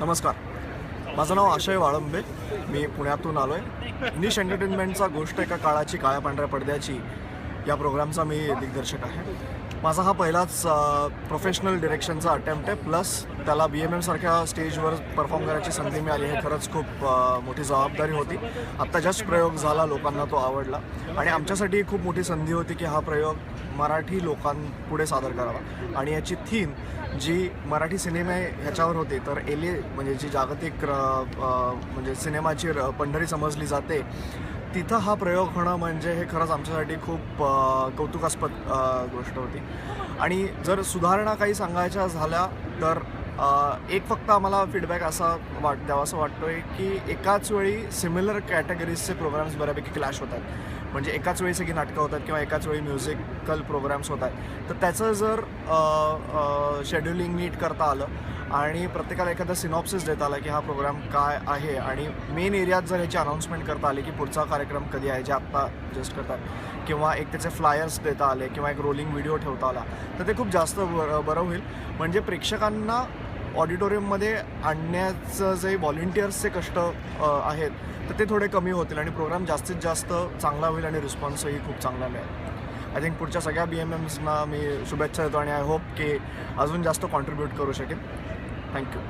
नमस्कार. माझं नाव आशय वाळंबे. मी पुण्यातून आलो आहे निश एंटरटेनमेंटचा गोष्ट एका काळाची काळ्या पांढऱ्या पडद्याची. या प्रोग्रामचा मी दिग्दर्शक आहे. माझा हा पहिलाच प्रोफेशनल डिरेक्शनचा अटेम्प्ट आहे. प्लस त्याला बी एम एमसारख्या स्टेजवर परफॉर्म करायची संधी मिळाली. हे खरंच खूप मोठी जबाबदारी होती. आत्ता जस्ट प्रयोग झाला लोकांना तो आवडला. आणि आमच्यासाठी खूप मोठी संधी होती की हा प्रयोग मराठी लोकांपुढे सादर करावा. आणि याची थीम जी मराठी सिनेमे ह्याच्यावर होते तर एले म्हणजे जी जागतिक म्हणजे सिनेमाची पंढरी समजली जाते तिथं हा प्रयोग होणं म्हणजे हे खरंच आमच्यासाठी खूप कौतुकास्पद गोष्ट होती. आणि जर सुधारणा काही सांगायच्या झाल्या तर एक फक्त आम्हाला फीडबॅक असा वाट द्यावा असं वाटतोय की एकाच वेळी सिमिलर कॅटेगरीजचे प्रोग्राम्स बऱ्यापैकी क्लॅश होतात म्हणजे एकाच वेळी सगळी नाटकं होतात किंवा एकाच वेळी म्युझिकल प्रोग्राम्स होत आहेत. तर त्याचं जर शेड्युलिंग नीट करता आलं आणि प्रत्येकाला एखादा सिनॉप्सिस देता आला की हा प्रोग्राम काय आहे आणि मेन एरियात जर याची अनाऊन्समेंट करता आली की पुढचा कार्यक्रम कधी आहे जे आत्ता जस्ट करतात किंवा एक त्याचे फ्लायर्स देता आले किंवा एक रोलिंग व्हिडिओ ठेवता आला तर ते खूप जास्त बरं बरं होईल. म्हणजे प्रेक्षकांना ऑडिटोरियममध्ये आणण्याचं जे व्हॉलेंटियर्सचे कष्ट आहेत तर ते थोडे कमी होतील आणि प्रोग्राम जास्तीत जास्त चांगला होईल आणि रिस्पॉन्सही खूप चांगला मिळेल. आय थिंक पुढच्या सगळ्या बी एम एम्सना मी शुभेच्छा देतो आणि आय होप की अजून जास्त कॉन्ट्रीब्यूट करू शकेन ಥ್ಯಾಂಕ್ ಯು